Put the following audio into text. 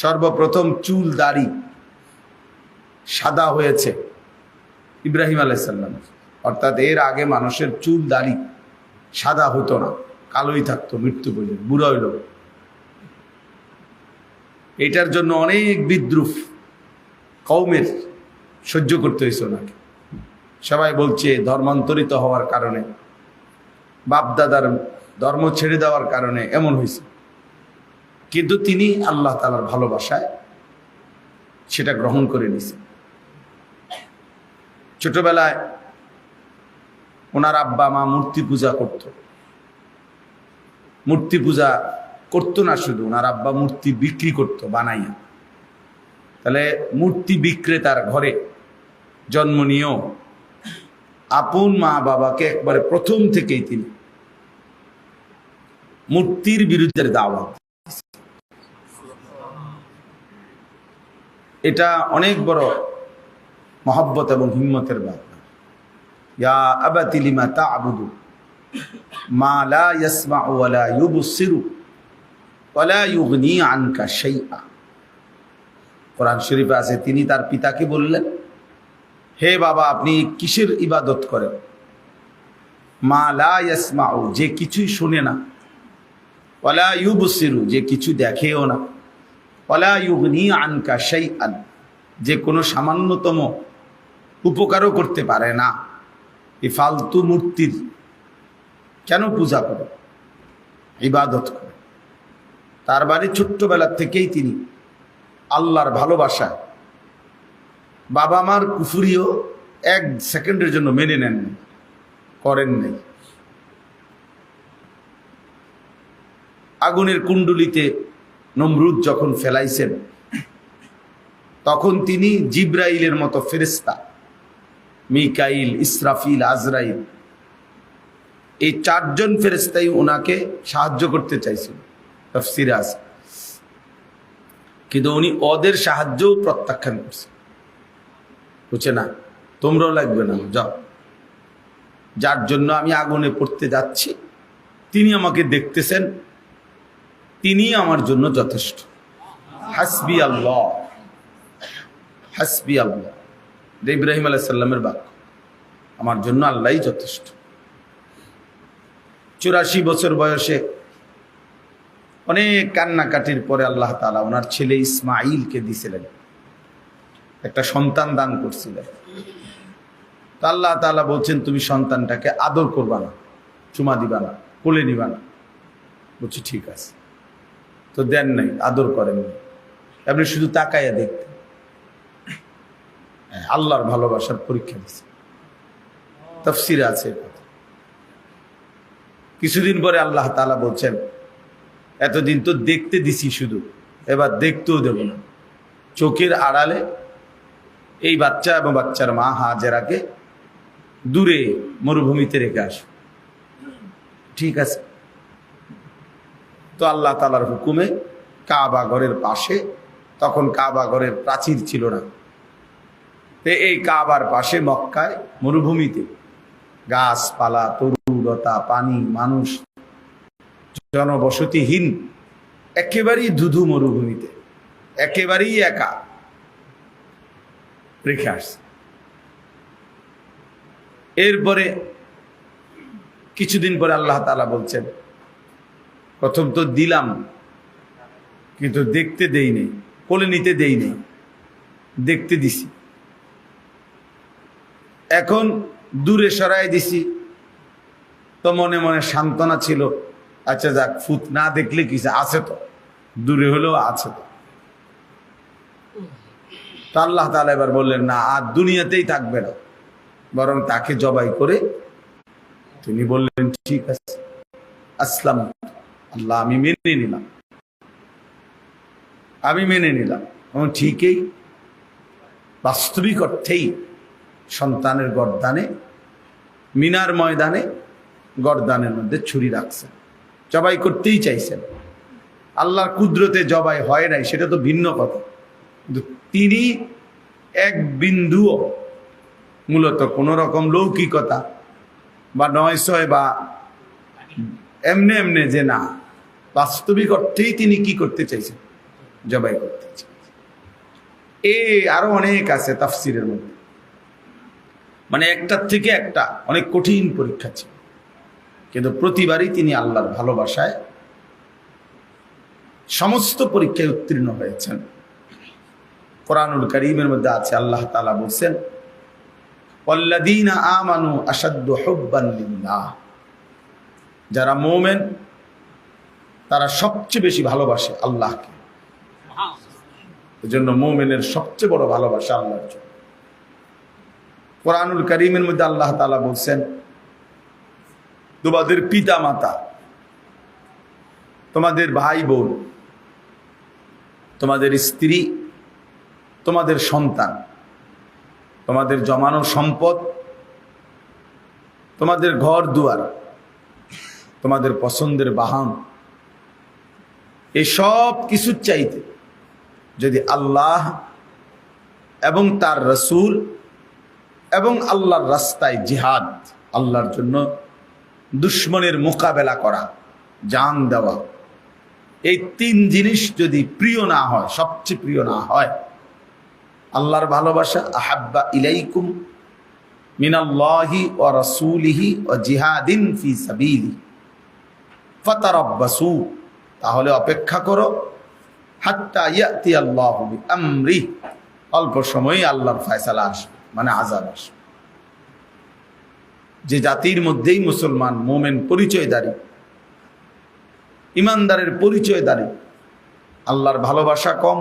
সর্বপ্রথম চুল দাড়ি সাদা হয়েছে ইব্রাহিম আলাইসাল্লাম অর্থাৎ এর আগে মানুষের চুল দাড়ি সাদা হতো না, কালোই থাকতো মৃত্যু পর্যন্ত, বুড়ো হইল। এটার জন্য অনেক বিদ্রুপ কৌমের সহ্য করতে হয়েছে ওনাকে। সবাই বলছে ধর্মান্তরিত হওয়ার কারণে, বাপদাদার ধর্ম ছেড়ে দেওয়ার কারণে এমন হয়েছে কিন্তু তিনি আল্লাহ তালার ভালোবাসায় সেটা গ্রহণ করে নিছেন ছোটবেলায় ওনার আব্বা মা মূর্তি পূজা করত। মূর্তি পূজা করতো না শুধু, ওনার আব্বা মূর্তি বিক্রি করত, বানাইয়া। তাহলে মূর্তি বিক্রেতার ঘরে জন্ম নিয়েও আপন মা বাবাকে একবারে প্রথম থেকেই তিনি মূর্তির বিরুদ্ধে দাওয়াত। এটা অনেক বড় মহব্বত এবং হিম্মতের ব্যাপার। মা লা কোরআন শরীফে আছে, তিনি তার পিতাকে বললেন, হে বাবা, আপনি কিসের ইবাদত করেন? মা লা যে কিছুই শুনে না। ওয়ালা যে কিছু দেখেও না। আনকা শাইআন, যে কোনো সামান্যতম উপকারও করতে পারে না। এই ফালতু মূর্তির কেন পূজা করে? ইবাদত করে। তার বাড়ি ছোট্টবেলার থেকেই তিনি আল্লাহর ভালোবাসায় বাবা মার কুফুরিও এক সেকেন্ডের জন্য মেনে নেননি করেন নাই। আগুনের কুণ্ডুলিতে নমরুদ যখন ফেলাইছেন, তখন তিনি জিব্রাইলের মতো ফেরেস্তা মিকাইল, ইসরাফিল, আজরাইল, এই চারজন ফেরেস্তাই ওনাকে সাহায্য করতে চাইছিল তফসিরে কিন্তু উনি ওদের সাহায্যও প্রত্যাখ্যান করছে বুঝছে না? তোমরাও লাগবে না, যাও। যার জন্য আমি আগুনে পড়তে যাচ্ছি, তিনি আমাকে দেখতেছেন তিনি আমার জন্য যথেষ্ট। হাসবি আল্লাহ। হাসবি আল্লাহ। ইব্রাহিম আলাইসাল্লামের বাক্য। আমার জন্য আল্লাহই যথেষ্ট। চুরাশি বছর বয়সে অনেক কান্নাকাটির পরে আল্লাহ তালা ওনার ছেলে ইসমাইলকে দিছিলেন। একটা সন্তান দান করছিলেন। তো আল্লাহ তালা বলছেন, তুমি সন্তানটাকে আদর করবা না, চুমা দিবা না, কোলে নিবা না। বলছি, ঠিক আছে। তো দেন নাই আদর করেন আপনি শুধু তাকাইয়া দেখতেন হ্যাঁ, আল্লাহর ভালোবাসার পরীক্ষা দিচ্ছে তফসিরে আছে কিছুদিন পরে আল্লাহ তালা বলছেন এতদিন তো দেখতে দিছি শুধু এবার দেখতেও দেব না। চোখের আড়ালে এই বাচ্চা এবং বাচ্চার মা হাজেরাকে দূরে মরুভূমিতে রেখে আস। ঠিক আছে তো আল্লাহ তালার হুকুমে কাবা ঘরের পাশে, তখন কাবা ঘরের প্রাচীর ছিল না। এই কাবার পাশে মক্কায় মরুভূমিতে গাছপালা তরুলতা পানি, মানুষ, জনবসতিহীন, একেবারেই ধুধু মরুভূমিতে, একেবারেই একা রেখে আসছে। এরপরে কিছুদিন পরে আল্লাহ তালা বলছেন প্রথম তো দিলাম, কিন্তু দেখতে দেই নেই কোলে নিতে দেই নেই দেখতে দিছি। এখন দূরে সরাই দিছি, তো মনে মনে সান্ত্বনা ছিল আচ্ছা যাক ফুত না দেখলে কিছু আছে তো, দূরে হলেও আছে তো। তা আল্লাহ তালা এবার বললেন, না, আর দুনিয়াতেই থাকবে না। বরং তাকে জবাই করে তিনি বললেন, ঠিক আছে, আসলাম। আল্লাহ, আমি মেনে নিলাম। আমি মেনে নিলাম। এবং ঠিকই, বাস্তবিক অর্থেই সন্তানের গরদানে, মিনার ময়দানে গরদানের মধ্যে ছুরি রাখছেন। জবাই করতেই চাইছেন। আল্লাহর কুদরতে জবাই হয় নাই, সেটা তো ভিন্ন কথা। কিন্তু তিনি এক বিন্দুও মূলত কোনো রকম লৌকিকতা বা নয়সয় বা এমনে এমনে যে না বাস্তবিক অর্থেই তিনি কি করতে চাইছেন? জবাই করতে চাই এ আরও অনেক আছে তাফসিরের মধ্যে। মানে একটার থেকে একটা অনেক কঠিন পরীক্ষা ছিল। কিন্তু প্রতিবারই তিনি আল্লাহর ভালোবাসায় সমস্ত পরীক্ষায় উত্তীর্ণ হয়েছেন। কোরআনুল করিমের মধ্যে আছে, আল্লাহ তালা বলছেন আমানু আশাদ্দু হুব্বান লিল্লাহ। যারা মোমেন তারা সবচেয়ে বেশি ভালোবাসে আল্লাহকে। এজন্য মোমেনের সবচেয়ে বড় ভালোবাসা আল্লাহর জন্য। কোরআনুল করিমের মধ্যে আল্লাহ তালা বলছেন, তোমাদের পিতা মাতা তোমাদের ভাই বোন তোমাদের স্ত্রী, তোমাদের সন্তান, তোমাদের জমানো সম্পদ, তোমাদের ঘর দুয়ার তোমাদের পছন্দের বাহন এই সব কিছুর চাইতে যদি আল্লাহ এবং তার রসুল এবং আল্লাহর রাস্তায় জিহাদ, আল্লাহর জন্য দুশ্মনের মোকাবেলা করা, জান দেওয়া, এই তিন জিনিস যদি প্রিয় না হয়, সবচেয়ে প্রিয় না হয়, আল্লাহর ভালোবাসা, আহাব্বা ইলাইকুম মিনাল্লাহি ও রসুলিহি ও জিহাদিন ফি সাবিলি ফাতারাব্বাসু। তাহলে অপেক্ষা করো। ইয়াতি আল্লাহ আমরি অল্প সময়ই আল্লাহর ফয়সালা আসবে মানে আজাদ আসবে। যে জাতির মধ্যেই মুসলমান, মোমেন পরিচয় দাঁড়ি ইমানদারের পরিচয় দাঁড়ি আল্লাহর ভালোবাসা কম